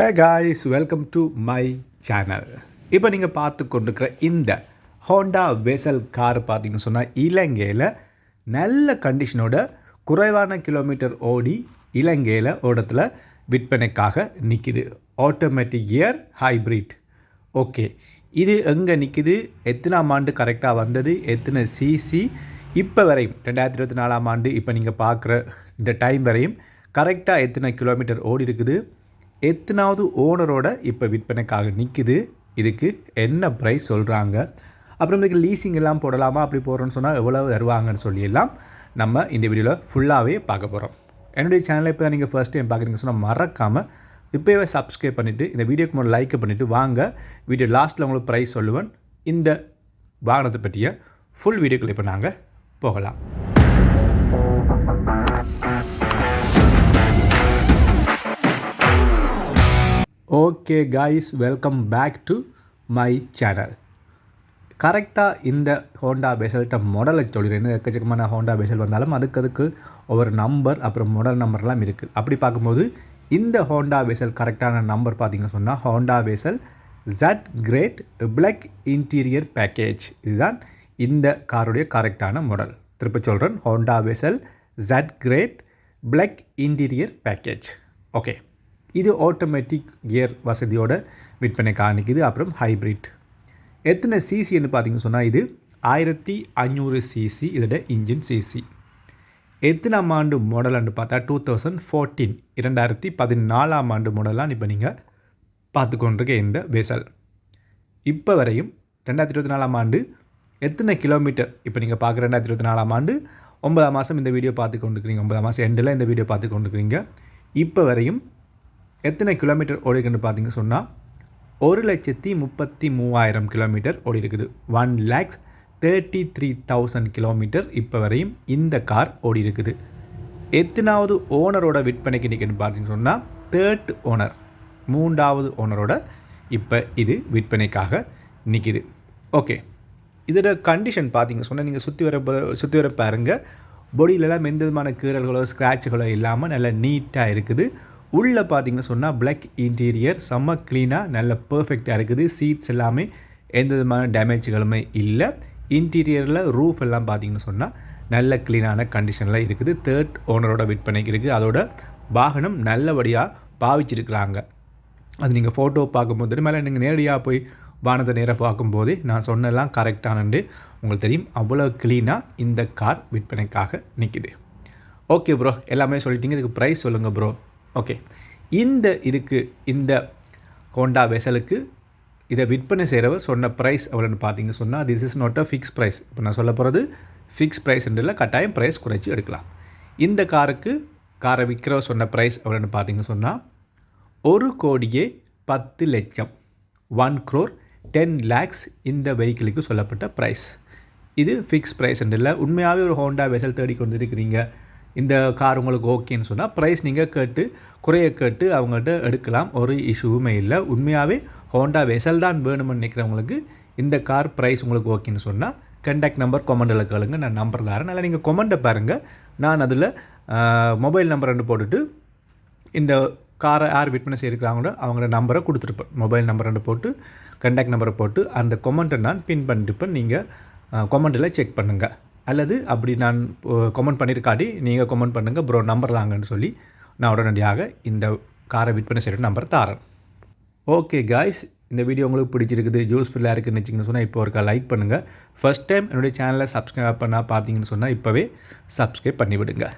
Hey guys welcome to my channel இப்போ நீங்கள் பார்த்து கொண்டிருக்கிற இந்த ஹோண்டா வெசல் கார் பார்த்தீங்கன்னு சொன்னால் இலங்கையில் நல்ல கண்டிஷனோட குறைவான கிலோமீட்டர் ஓடி இலங்கையில் ஓடத்தில் விற்பனைக்காக நிற்கிது ஆட்டோமேட்டிக் கியர் ஹைப்ரிட் ஓகே இது எங்கே நிற்கிது எத்தனாம் ஆண்டு கரெக்டாக வந்தது? எத்தனை சிசி இப்போ வரையும் ரெண்டாயிரத்தி இருபத்தி நாலாம் ஆண்டு இப்போ நீங்கள் பார்க்குற இந்த டைம் வரையும் கரெக்டாக எத்தனை கிலோமீட்டர் ஓடி இருக்குது? எத்தனாவது ஓனரோட இப்போ விற்பனைக்காக நிற்குது இதுக்கு என்ன ப்ரைஸ் சொல்கிறாங்க அப்புறம் இதுக்கு லீசிங் எல்லாம் போடலாமா? அப்படி போடுறோன்னு சொன்னால் எவ்வளோ தருவாங்கன்னு சொல்லியெல்லாம் நம்ம இந்த வீடியோவில் ஃபுல்லாகவே பார்க்க போகிறோம் என்னுடைய சேனலை இப்போ நீங்கள் ஃபர்ஸ்ட் டைம் பார்க்குறீங்க சொன்னால் மறக்காமல் இப்போவே சப்ஸ்கிரைப் பண்ணிவிட்டு இந்த வீடியோக்கு முதல்ல லைக் பண்ணிவிட்டு வாங்க. வீடியோ லாஸ்ட்டில் உங்களுக்கு ப்ரைஸ் சொல்லுவேன். இந்த வாகனத்தை பற்றிய ஃபுல் வீடியோக்கள் இப்போ நாங்கள் போகலாம். Okay guys welcome back to my channel கரெக்டாக இந்த ஹோண்டா பேசல்கிட்ட மாடலை சொல்கிறேன் எக்கச்சக்கமான ஹோண்டா பேசல் வந்தாலும் அதுக்கு அதுக்கு ஒவ்வொரு நம்பர் அப்புறம் மாடல் நம்பர்லாம் இருக்குது அப்படி பார்க்கும்போது இந்த ஹோண்டா பேசல் கரெக்டான நம்பர் பார்த்தீங்கன்னு சொன்னால் Honda Vezel Z grade black interior package இதுதான் இந்த காருடைய கரெக்டான மாடல் திருப்ப சொல்கிறேன் Honda Vezel Z grade black interior package okay இது ஆட்டோமேட்டிக் கியர் வசதியோட விற்பனை காணிக்குது. அப்புறம் ஹைப்ரிட் எத்தனை சிசின்னு பார்த்தீங்கன்னு சொன்னால் இது ஆயிரத்தி ஐநூறு சிசி இதோட இன்ஜின் சிசி எத்தனாம் ஆண்டு மாடலான்னு பார்த்தா டூ தௌசண்ட் ஃபோர்டீன் இரண்டாயிரத்தி பதினாலாம் ஆண்டு மாடலான்னு இப்போ நீங்கள் பார்த்து கொண்டிருக்க இந்த வெசல் இப்போ வரையும் ரெண்டாயிரத்தி இருபத்தி நாலாம் ஆண்டு எத்தனை கிலோமீட்டர் இப்போ நீங்கள் பார்க்குற ரெண்டாயிரத்தி இருபத்தி நாலாம் ஆண்டு ஒன்பதாம் மாதம் இந்த வீடியோ பார்த்து கொண்டுருக்கிறீங்க. ஒன்பதாம் மாதம் எண்டில் இந்த வீடியோ பார்த்து கொண்டுருக்கிறீங்க. இப்போ வரையும் எத்தனை கிலோமீட்டர் ஓடிருக்குன்னு பார்த்தீங்க சொன்னால் ஒரு லட்சத்தி முப்பத்தி மூவாயிரம் கிலோமீட்டர் ஓடி இருக்குது one lakhs thirty three thousand kilometre இப்போ வரையும் இந்த கார் ஓடி இருக்குது எத்தனாவது ஓனரோட விற்பனைக்கு நிற்கணும்னு பார்த்தீங்கன்னு சொன்னால் தேர்ட் ஓனர் மூன்றாவது ஓனரோட இப்போ இது விற்பனைக்காக நிற்கிது ஓகே இதோட கண்டிஷன் பார்த்தீங்க சொன்னால் நீங்கள் சுற்றி வர சுற்றி வர பாருங்கள் பொடியிலலாம் எந்த விதமான கீறல்களோ ஸ்க்ராட்சுகளோ இல்லாமல் நல்லா நீட்டாக இருக்குது. உள்ளே பார்த்தீங்கன்னு சொன்னால் பிளாக் இன்டீரியர் செம்ம க்ளீனாக நல்ல பர்ஃபெக்டாக இருக்குது. சீட்ஸ் எல்லாமே எந்த விதமான டேமேஜ்களுமே இல்லை. இன்டீரியரில் ரூஃப் எல்லாம் பார்த்தீங்கன்னு சொன்னால் நல்ல க்ளீனான கண்டிஷனில் இருக்குது. தேர்ட் ஓனரோட விற்பனைக்கு இருக்குது அதோட வாகனம் நல்லபடியாக பாவிச்சிருக்கிறாங்க. அது நீங்கள் ஃபோட்டோ பார்க்கும்போது மேலே நீங்கள் நேரடியாக போய் வானத்தை நேராக பார்க்கும்போதே நான் சொன்னெல்லாம் கரெக்டானண்டு உங்களுக்கு தெரியும். அவ்வளோ க்ளீனாக இந்த கார் விற்பனைக்காக நிற்கிது ஓகே ப்ரோ எல்லாமே சொல்லிட்டீங்க. இதுக்கு ப்ரைஸ் சொல்லுங்கள் ப்ரோ ஓகே இந்த இதுக்கு இந்த ஹோண்டா வெசலுக்கு இதை விற்பனை செய்கிறவர் சொன்ன ப்ரைஸ் எவ்வளோன்னு பார்த்தீங்க சொன்னால் this is not a fix price இப்போ நான் சொல்ல போகிறது ஃபிக்ஸ் ப்ரைஸ்ன்றதில் கட்டாயம் ப்ரைஸ் குறைச்சி எடுக்கலாம். இந்த காருக்கு காரை விற்கிறவர் சொன்ன ப்ரைஸ் எவ்வளோன்னு பார்த்தீங்க சொன்னால் ஒரு கோடியே பத்து லட்சம் ஒன் க்ரோர் டென் லேக்ஸ் இந்த வெஹிக்கிளுக்கு சொல்லப்பட்ட ப்ரைஸ் இது ஃபிக்ஸ் ப்ரைஸ் இல்லை. உண்மையாகவே ஒரு ஹோண்டா வெசல் தேடி கொண்டு இருக்கிறீங்க இந்த கார் உங்களுக்கு ஓகேன்னு சொன்னால் ப்ரைஸ் நீங்கள் கேட்டு குறைய கேட்டு அவங்கள்ட்ட எடுக்கலாம். ஒரு இஷ்யூவுமே இல்லை. உண்மையாகவே ஹோண்டா வெசல் தான் வேணும்னு நினைக்கிறவங்களுக்கு இந்த கார் ப்ரைஸ் உங்களுக்கு ஓகேன்னு சொன்னால் கண்டாக்ட் நம்பர் கொமெண்டில் கேளுங்க. நான் நம்பர் தரேன். நல்லா நீங்கள் கொமெண்ட்டை பாருங்கள் நான் அதில் மொபைல் நம்பர் ரெண்டு போட்டுட்டு இந்த காரை யார் விற்பனை செய்திருக்கிறாங்களோ அவங்களோட நம்பரை கொடுத்துருப்பேன். மொபைல் நம்பர் ரெண்டு போட்டு கண்டாக்ட் நம்பரை போட்டு அந்த கொமெண்ட்டை நான் பின் பண்ணிட்டுப்பேன் நீங்கள் கொமெண்ட்டில் செக் பண்ணுங்கள் அல்லது அப்படி நான் கமெண்ட் பண்ணியிருக்காட்டி நீங்கள் கொமெண்ட் பண்ணுங்கள் ப்ரோ நம்பர் தாங்கன்னு சொல்லி நான் உடனடியாக இந்த காரை விற்பனை செய்கிற நம்பர் தாரேன். ஓகே காய்ஸ் இந்த வீடியோ உங்களுக்கு பிடிச்சிருக்குது யூஸ்ஃபுல்லாக இருக்குன்னு வச்சிங்கன்னு சொன்னால் இப்போ ஒருக்கா லைக் பண்ணுங்கள் ஃபஸ்ட் டைம் என்னுடைய சேனலை சப்ஸ்கிரைப் பண்ணால் பார்த்தீங்கன்னு சொன்னால் இப்போவே சப்ஸ்கிரைப் பண்ணிவிடுங்க.